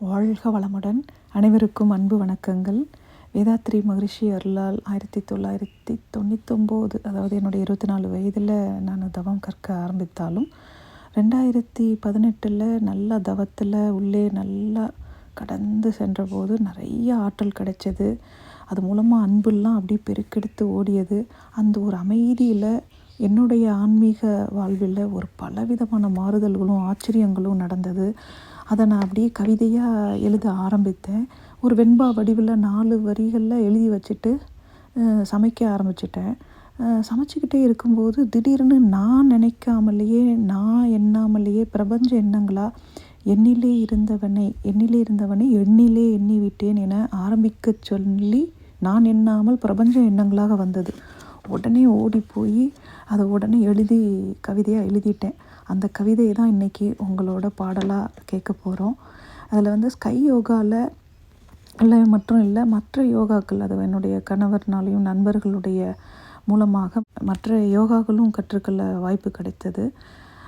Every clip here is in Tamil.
வாழ்க வளமுடன். அனைவருக்கும் அன்பு வணக்கங்கள். வேதாத்ரி மகரிஷி அருளால் ஆயிரத்தி தொள்ளாயிரத்தி தொண்ணூத்தொம்போது அதாவது என்னுடைய இருபத்தி நாலு வயதில் நான் தவம் கற்க ஆரம்பித்தாலும் ரெண்டாயிரத்தி பதினெட்டில் நல்ல தவத்தில் உள்ளே நல்லா கடந்து சென்றபோது நிறைய ஆற்றல் கிடைச்சது. அது மூலமாக அன்புலாம் அப்படியே பெருக்கெடுத்து ஓடியது. அந்த ஒரு அமைதியில் என்னுடைய ஆன்மீக வாழ்வில் ஒரு பலவிதமான மாறுதல்களும் ஆச்சரியங்களும் நடந்தது. அதை நான் அப்படியே கவிதையாக எழுத ஆரம்பித்தேன். ஒரு வெண்பா வடிவில் நாலு வரிகளில் எழுதி வச்சுட்டு சமைக்க ஆரம்பிச்சிட்டேன். சமைச்சிக்கிட்டே இருக்கும்போது திடீர்னு நான் நினைக்காமலேயே நான் எண்ணாமலேயே பிரபஞ்ச எண்ணங்களா எண்ணிலே இருந்தவனை எண்ணிலே இருந்தவனை எண்ணிலே எண்ணி விட்டேன் என ஆரம்பிக்க சொல்லி நான் எண்ணாமல் பிரபஞ்ச எண்ணங்களாக வந்தது. உடனே ஓடி போய் அதை உடனே எழுதி கவிதையாக எழுதிட்டேன். அந்த கவிதையை தான் இன்றைக்கி உங்களோட பாடலாக கேட்க போகிறோம் அதில் வந்து ஸ்கை யோகாவில் இல்லை மட்டும் இல்லை மற்ற யோகாக்கள் அது என்னுடைய கணவர்னாலையும் நண்பர்களுடைய மூலமாக மற்ற யோகாக்களும் கற்றுக்கொள்ள வாய்ப்பு கிடைத்தது.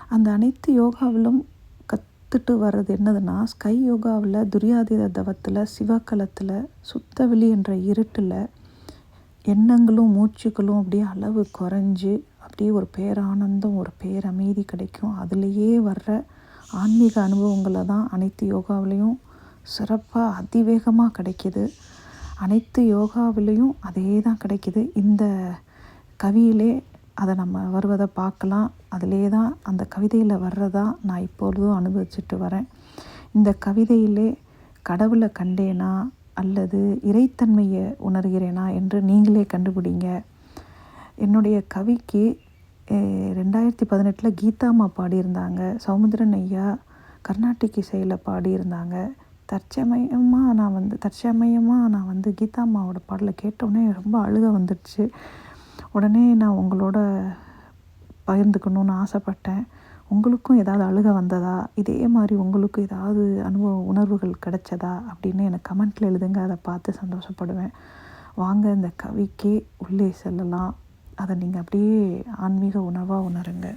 அந்த அனைத்து யோகாவிலும் கற்றுட்டு வர்றது என்னதுன்னா ஸ்கை யோகாவில் துரியாதீத தவத்தில் சிவக்கலத்தில் சுத்தவெளி என்ற இருட்டில் எண்ணங்களும் மூச்சுக்களும் அப்படியே அளவு குறைஞ்சு அப்படியே ஒரு பேரானந்தம் ஒரு பேரமைதி கிடைக்கும். அதுலேயே வர்ற ஆன்மீக அனுபவங்களை தான் அனைத்து யோகாவிலையும் சிறப்பாக அதிவேகமாக கிடைக்கிது. அனைத்து யோகாவிலையும் அதே தான் கிடைக்கிது. இந்த கவியிலே அதை நம்ம வருவதை பார்க்கலாம். அதிலே தான் அந்த கவிதையில் வர்றதா நான் இப்பொழுதும் அனுபவிச்சுட்டு வரேன். இந்த கவிதையிலே கடவுளை கண்டேனா? அல்லது இறைத்தன்மையை உணர்கிறேனா என்று நீங்களே கண்டுபிடிங்க. என்னுடைய கவிக்கு ரெண்டாயிரத்தி பதினெட்டில் கீதாம்மா பாடியிருந்தாங்க. சௌமுதிரன் ஐயா கர்நாடிக் இசையில் பாடியிருந்தாங்க. தற்சமயமாக நான் வந்து தற்சமயமாக நான் வந்து கீதாம்மாவோட பாடலை கேட்டோடனே ரொம்ப அழுக வந்துடுச்சு. உடனே நான் உங்களோட பகிர்ந்துக்கணும்னு ஆசைப்பட்டேன். உங்களுக்கும் ஏதாவது அழுக வந்ததா? இதே மாதிரி உங்களுக்கும் ஏதாவது அனுபவ உணர்வுகள் கிடைச்சதா? அப்படின்னு எனக்கு கமெண்ட்டில் எழுதுங்க. அதை பார்த்து சந்தோஷப்படுவேன். வாங்க இந்த கவிக்கே உள்ளே செல்லலாம். அதை நீங்கள் அப்படியே ஆன்மீக உணர்வாக உணருங்க.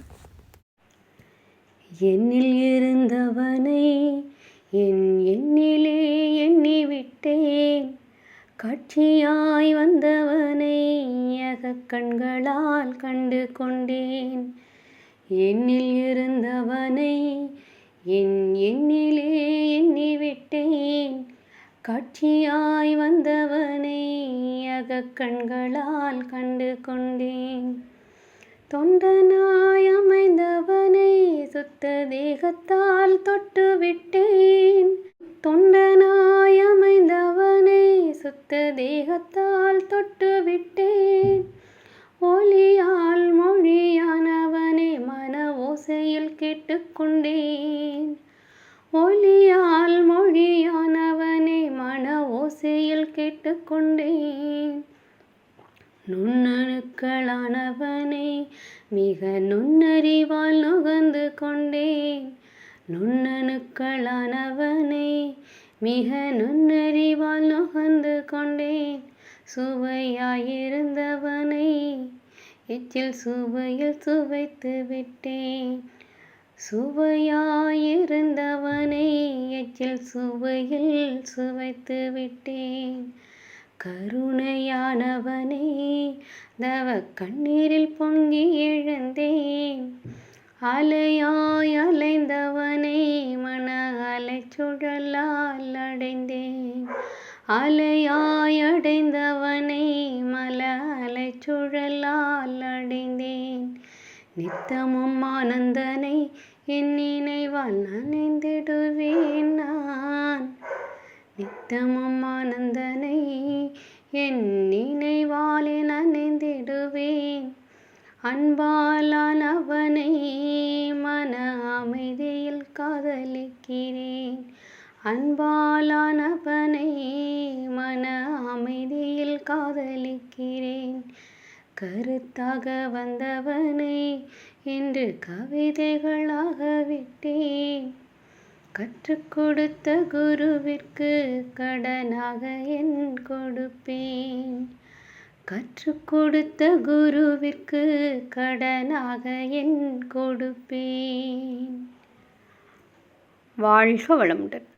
என்னில் இருந்தவனை என் எண்ணிலே எண்ணி விட்டேன் காட்சியாய் வந்தவனை ஏக கண்களால் கண்டு கொண்டேன். என்னில் இருந்தவனை என் எண்ணிலே எண்ணிவிட்டேன். காட்சியாய் வந்தவனை அகக்கண்களால் கண்டு கொண்டேன். தொண்டனாய் அமைந்தவனை சுத்த தேகத்தால் தொட்டு ஓசையில் கேட்டுக்கொண்டேன். நுண்ணணுக்களானவனை மிக நுண்ணறிவால் நுகர்ந்து கொண்டேன். நுண்ணணுக்களானவனை மிக நுண்ணறிவால் நுகர்ந்து கொண்டேன். சுவையாயிருந்தவனை எச்சில் சுவையில் சுவைத்து விட்டேன். சுவையாயிருந்தவனை எச்சில் சுவையில் சுவைத்து விட்டேன். கருணையானவனே தவ கண்ணீரில் பொங்கி எழுந்தேன். அலையாய் அலைந்தவனை மன அலைச்சுழலால் அடைந்தேன். அலையாய் அடைந்தவனை மல அலைச்சுழலால் அடைந்தேன். நித்தமும் ஆனந்தனை என் நினைவால் நனைந்திடுவேன் நான். நித்தமும் ஆனந்தனை என் நினைவாலே நனைந்திடுவேன். அன்பாலானவனை மன அமைதியில் காதலிக்கிறேன். அன்பாலானவனை மன அமைதியில் காதலிக்கிறேன். கருத்தாக வந்தவனை என்று கவிதைகளாக விட்டேன். கற்றுக் கொடுத்த குருவிற்கு கடனாக என் கொடுப்பேன். கற்றுக் கொடுத்த குருவிற்கு கடனாக என் கொடுப்பேன். வாழ்க வளமுடன்.